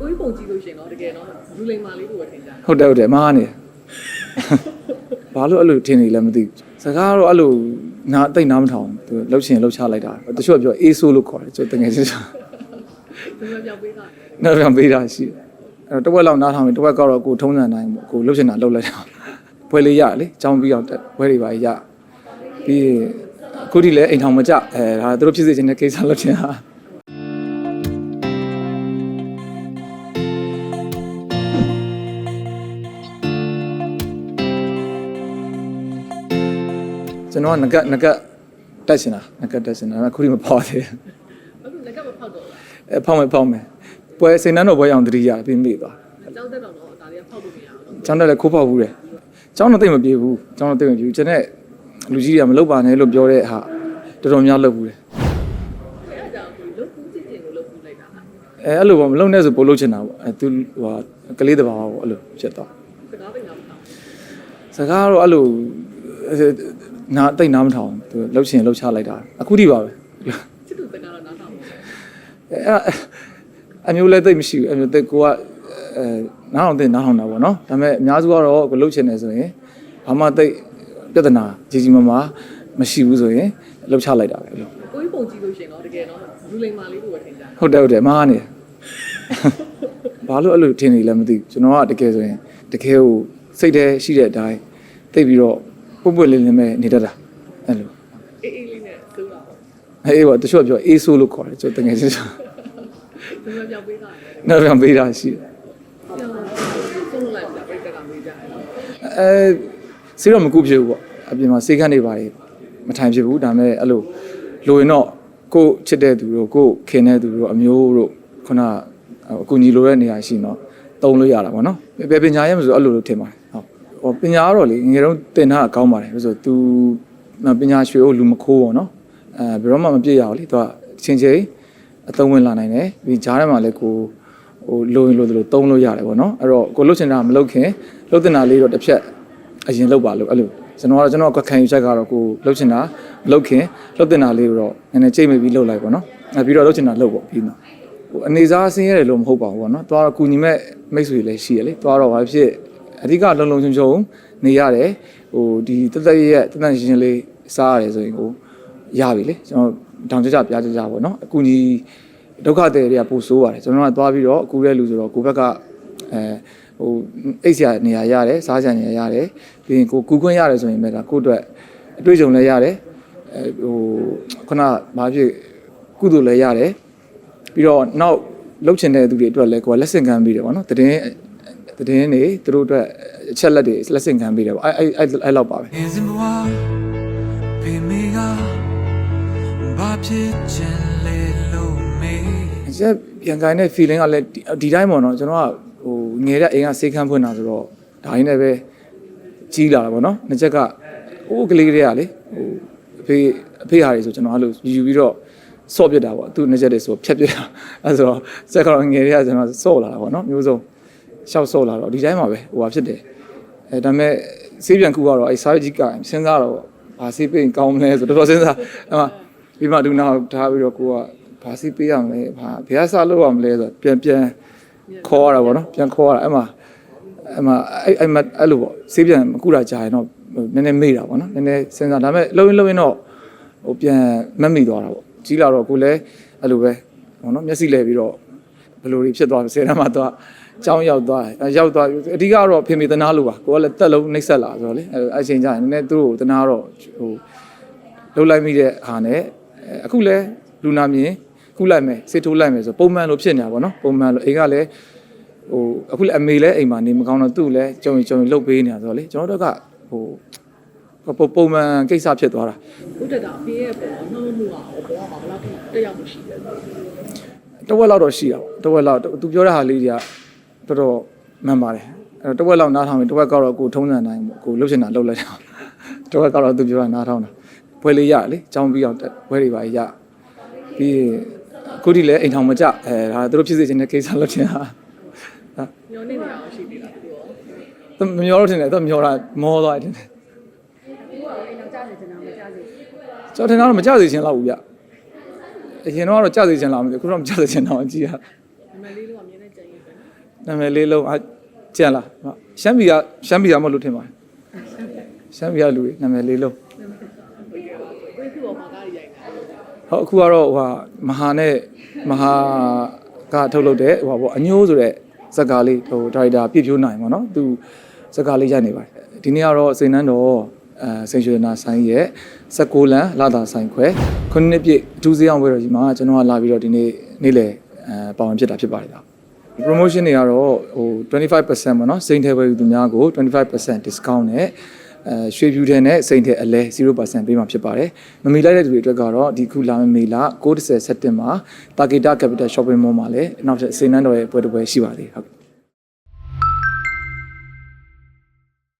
ကိုကြီးပုံကြည့်လို့ရှရင်တော့တကယ်တော့လူလိမ္မာလေးကိုပဲထင်ကြတယ်ဟုတ်တယ်ဟုတ်တယ်မားနေတယ်ဘာလို့အဲ့လိုထင်နေလဲမသိဘူးစကားတော့အဲ့လိုနာတိတ်နားမထောင်သူလှုပ်ရှင်လှုပ်ချလိုက်တာတချို့ကပြောအေးဆိုးလို့ခေါ်တယ်ကျို့တကယ်ချင်းဒီမှာပြောင်းပေးတာနောက်ပြန်ပေးတာရှိတယ်အဲ့တော့တစ်ဝက်လောက်နားထောင်ရင်တစ်ဝက်ကတော့ကိုထုံးစံတိုင်းပေါ့ကိုလှုပ်ရှင်တာလှုပ်လိုက်တာဘွဲလေးရလေចောင်းပြီးအောင်တက်ဘွဲတွေပါရပြီးရင်အခုထိလည်းအိမ်ထောင်မကြအဲဒါသူတို့ဖြစ်စေချင်တဲ့ကိစ္စလုပ်ချင်တာ ကျွန်တော်ကငကငကတက်ရှင်တာငကတက်ရှင်တာဒါပေမဲ့ခုထိမဖောက်သေးဘူးအခုလက်ကမဖောက်တော့ဘူးအဲဖောက်မယ်ဖောက်မယ်ပွဲစိန်နှန်းတော့ပွဲအောင်တတိယပြီးမိသွားအကြောင်းတက်တော့တော့ဒါတွေကဖောက်လို့မရဘူးကျောင်းတက်လည်းခိုးဖောက်ဘူးတယ်ကျောင်းတော့တိတ်မပြေဘူးကျောင်းတော့တိတ်မပြေဘူးကျွန်တော်လူကြီးတွေကမလုပ်ပါနဲ့လို့ပြောတဲ့ဟာတော်တော်များလုပ်ဘူးတယ်အဲ့ဒါကြောင့်ကိုလုတ်ကူးချစ်ချင်ကိုလုတ်ကူးလိုက်တာလားအဲအဲ့လိုပေါ့မလုပ်နဲ့ဆိုပို့လုပ်ချင်တာပေါ့အဲသူဟိုဟာကလေးတစ်ပါးပေါ့အဲ့လိုဖြစ်သွားစကားသိနေတာမဟုတ်စကားတော့အဲ့လိုအဲ နာတိတ်နားမထောင်သူလှုပ်ရှင်လှုပ်ချလိုက်တာအခုထိပါပဲချစ်သူစကားတော့နားထောင်ဘူးအဲအဲ့အမျိုးလည်းသိပ်မရှိဘူးအမျိုးသိပ်ကိုကအဲနားအောင်သိနားအောင်တာပေါ့နော်ဒါပေမဲ့အများစုကတော့ကိုလှုပ်ချင်တယ်ဆိုရင်ဘာမှသိပ်ပြဿနာကြီးကြီးမားမားမရှိဘူးဆိုရင်လှုပ်ချလိုက်တာပဲအဲ့လိုကိုကြီးပုံကြည့်လို့ရှရင်တော့တကယ်တော့လူလိမ္မာလေးကိုပဲထင်ကြတယ်ဟုတ်တယ်ဟုတ်တယ်မားနေတယ်ဘာလို့အဲ့လိုထင်နေလဲမသိဘူးကျွန်တော်ကတကယ်ဆိုရင်တကယ်ကိုစိတ်ထဲရှိတဲ့အတိုင်းသိပ်ပြီးတော့ ပုတ်ပွက်လေးလေးမဲ့နေတတ်တာအဲ့လိုအေးအေးလေးနဲ့စိုးတာပေါ့အေးပေါ့တချို့ကပြောအေးဆိုးလို့ခေါ်တယ်ကျွန်တော်တကယ်ချင်းဒီမှာပြောင်းပေးတာနောက်ပြန်ပေးတာရှိတယ်ပြောင်းဆုံးလို့လိုက်တာပြိတ္တကမေးကြတယ်အဲစေးတော့မကူဖြစ်ဘူးပေါ့အပြင်မှာစေးခန်းတွေပါတယ်မထိုင်ဖြစ်ဘူးဒါပေမဲ့အဲ့လိုလိုရင်တော့ကိုယ့်ချစ်တဲ့သူတို့ကိုယ့်ခင်တဲ့သူတို့အမျိုးတို့ခုနအကူညီလိုတဲ့နေရာရှိနော်တုံးလို့ရတာပေါ့နော်ဘယ်ပညာရဲမဆိုအဲ့လိုလိုထင်ပါတယ် ဟုတ်ဟောပညာကတော့လေငယ်တုန်းသင်တာကောင်းပါတယ်ဆိုတော့ तू ပညာရွှေကိုလူမခိုးပေါ့နော်အဲဘယ်တော့မှမပြည့်ရအောင်လေ तू ကချင်းချင်းအသုံးဝင်လာနိုင်တယ်ပြီးဂျားထဲမှာလည်းကိုဟိုလိုရင်လိုသလိုတုံးလို့ရတယ်ပေါ့နော်အဲ့တော့ကိုလှုပ်ချင်တာမလှုပ်ခင်လှုပ်တင်တာလေးတော့တစ်ဖြတ်အရင်လှုပ်ပါလို့အဲ့လိုကျွန်တော်ကတော့ကျွန်တော်ကခံယူချက်ကတော့ကိုလှုပ်ချင်တာမလှုပ်ခင်လှုပ်တင်တာလေးကိုတော့နည်းနည်းချိန်မိပြီးလှုပ်လိုက်ပေါ့နော်အဲပြီးတော့လှုပ်ချင်တာလှုပ်ပေါ့ပြီးတော့ဟိုအနေစားဆင်းရဲတယ်လို့မဟုတ်ပါဘူးပေါ့နော်သွားတော့ကုညီမဲ့မိတ်ဆွေလည်းရှိရလေသွားတော့ဘာဖြစ် အဓိကလုံလုံချုံချုံနေရတယ်ဟိုဒီတက်တက်ရဲ့တက်တက်ရှင်းရှင်းလေးစားရတယ်ဆိုရင်ကိုရပြီလေကျွန်တော်တောင်ကြကြပြားကြကြပေါ့နော်အကူညီဒုက္ခတွေတွေကပိုဆိုးပါတယ်ကျွန်တော်ကသွားပြီးတော့အကူတဲ့လူဆိုတော့ကိုဘက်ကအဲဟိုအိတ်ဆရာနေရာရတယ်စားဆရာနေရာရတယ်ပြီးရင်ကိုကူခွင့်ရတယ်ဆိုရင်လည်းဒါကိုယ့်အတွက်အတွေ့အကြုံလည်းရတယ်အဲဟိုခုနဘာဖြစ်ကုသိုလ်လည်းရတယ်ပြီးတော့နောက်လှုပ်ချင်တဲ့သူတွေအတွက်လည်းကိုကလက်ဆင့်ကမ်းပြီးတယ်ပေါ့နော်တည်င်း တည်င်းနေသူတို့အတွက်အချက်လက်တွေလက်ဆင့်ကမ်းပြီးတယ်ပေါ့အဲအဲအဲအဲ့လောက်ပါပဲ Is in moi Be me ga Ba ဖြစ်ချင်လေလို့မေကျပြန်ကိုင်းတဲ့ feeling ကလည်းဒီဒီတိုင်းပေါ့နော်ကျွန်တော်ကဟိုငယ်တဲ့အိမ်ကစေးခန်းဖွင့်တာဆိုတော့ဒါရင်းနဲ့ပဲကြီးလာတာပေါ့နော်နှစ်ချက်ကအိုးကလေးကလေးကလေဟိုအဖေအဖေဟာတွေဆိုကျွန်တော်အဲ့လိုယူပြီးတော့ဆော့ပြစ်တာပေါ့သူနှစ်ချက်တွေဆိုဖြတ်ပြစ်တာအဲ့ဆိုတော့စက်ကတော့ငယ်တွေကကျွန်တော်ဆော့လာတာပေါ့နော်မျိုးစုံ ရှောက်ဆော့လာတော့ဒီတိုင်းမှာပဲဟိုဟာဖြစ်တယ်အဲဒါပေမဲ့စေးပြန်ကူကတော့အဲစားကြီးကစဉ်းစားတော့ဘာစေးပိန်ကောင်းမလဲဆိုတော့တော်တော်စဉ်းစားအဲ့မှာပြီးမှဒူနာထားပြီးတော့ကိုကဘာစီပေးရမလဲဘာဘယ်ကစားလို့ရမလဲဆိုတော့ပြန်ပြန်ခေါ်ရတာပေါ့နော်ပြန်ခေါ်ရတာအဲ့မှာအဲ့မှာအဲ့အဲ့မှာအဲ့လိုပေါ့ဆေးပြန်မကူတာကြာရင်တော့နည်းနည်းမေ့တာပေါ့နော်နည်းနည်းစဉ်းစားဒါပေမဲ့လှုပ်ရင်လှုပ်ရင်တော့ဟိုပြန်မက်မိသွားတာပေါ့ကြီးလာတော့ကိုလည်းအဲ့လိုပဲပေါ့နော်မျက်စိလဲပြီးတော့ ဘယ်လိုတွေဖြစ်သွားလဲဆယ်တန်းမှာတော့ကြောင်းရောက်သွားတယ်အဲရောက်သွားပြီအဓိကတော့ဖေမေတနာလို့ပါကိုကလည်းတက်လုံးနှိမ့်ဆက်လာဆိုတော့လေအဲ့အချိန်ကျရင်နည်းနည်းသူ့ကိုတနာတော့ဟိုလှုပ်လိုက်မိတဲ့ဟာနဲ့အဲအခုလဲလူနာမြင်ခုလိုက်မယ်စစ်ထိုးလိုက်မယ်ဆိုပုံမှန်လိုဖြစ်နေတာပေါ့နော်ပုံမှန်လိုအိမ်ကလည်းဟိုအခုလည်းအမေလည်းအိမ်မှာနေမကောင်းတော့သူ့လည်းကြုံကြုံလှုပ်ပေးနေတာဆိုတော့လေကျွန်တော်တို့ကဟိုပုံပုံမှန်ကိစ္စဖြစ်သွားတာဘုဒ္ဓတာအဖေရဲ့ပေါ်နှောင်းမှုอ่ะဘောမှာဘလောက်တက်ရောက်မှုရှိတယ် တဝက်လောက်တော့ရှိတာပေါ့တဝက်လောက်သူပြောတဲ့ဟာလေးတွေကတော်တော်မှန်ပါတယ်အဲတဝက်လောက်နားထောင်ပြီးတဝက်ကတော့ကိုထုံးစံတိုင်းပေါ့ကိုလှုပ်ချင်တာလှုပ်လိုက်တာတဝက်ကတော့သူပြောတာနားထောင်တာဘွဲလေးရလေចောင်းပြီးအောင်တက်ဘွဲတွေပါရပြီးရင်အခုထိလည်းအိမ်ထောင်မကြအဲဒါသူတို့ဖြစ်စေချင်တဲ့ကိစ္စလုပ်ချင်တာညောနေနေတာရှိသေးလားသူရောသူမမျောလို့ထင်တယ်သူမျောတာမောသွားတယ်ထင်တယ်ကျွန်တော်ထင်တာတော့မကြစေချင်တော့ဘူးဗျ အရင်တော့ကတော့ကြစေချင်လားမသိဘူးအခုတော့မကြစေချင်တော့ကြည့်ရမမလေးတို့ကမြင်နေကြရင်ပဲနာမည်လေးလုံးအကြက်လားဟုတ်ရှမ်းပြည်ကရှမ်းပြည်ကမဟုတ်လို့ထင်ပါတယ်ရှမ်းပြည်ကလူတွေနာမည်လေးလုံးကိုယ်သူ့ပေါ်မှာကားရိုက်တာဟုတ်အခုကတော့ဟိုဟာမဟာနဲ့မဟာကထုတ်လုပ်တဲ့ဟိုဟာပေါ့အညိုးဆိုတဲ့ဇက်ကားလေးဟိုဒါရိုက်တာပြည့်ဖြိုးနိုင်ပေါ့နော်သူဇက်ကားလေးရိုက်နေပါတယ်ဒီနေ့ကတော့စိန်နှန်းတော် အဲစိန်ရွှေနာဆိုင်ရဲ့16လမ်းလာတာဆိုင်ခွဲခုနှစ်ပြည့်အထူးစည်းအောင်ပွဲတော်ကြီးမှာကျွန်တော်ကလာပြီးတော့ဒီနေ့နေ့လယ်အဲပါဝင်ဖြစ်တာဖြစ်ပါတယ်ဗျာ promotion တွေကတော့ဟို25%ပေါ့နော်စိန်ထဲပဲယူသူများကို25% discount နဲ့အဲရွှေဖြူထဲနဲ့စိန်ထဲအလဲ0%ပေးမှာဖြစ်ပါတယ်မမီလိုက်တဲ့သူတွေအတွက်ကတော့ဒီခုလာမယ့်မေလ9:30စက်တင်ဘာတာဂီတာ capital shopping mall မှာလည်းနောက်ထပ်စိန်နှန်းတော်ရဲ့ပွဲတစ်ပွဲရှိပါသေးတယ်ဟုတ်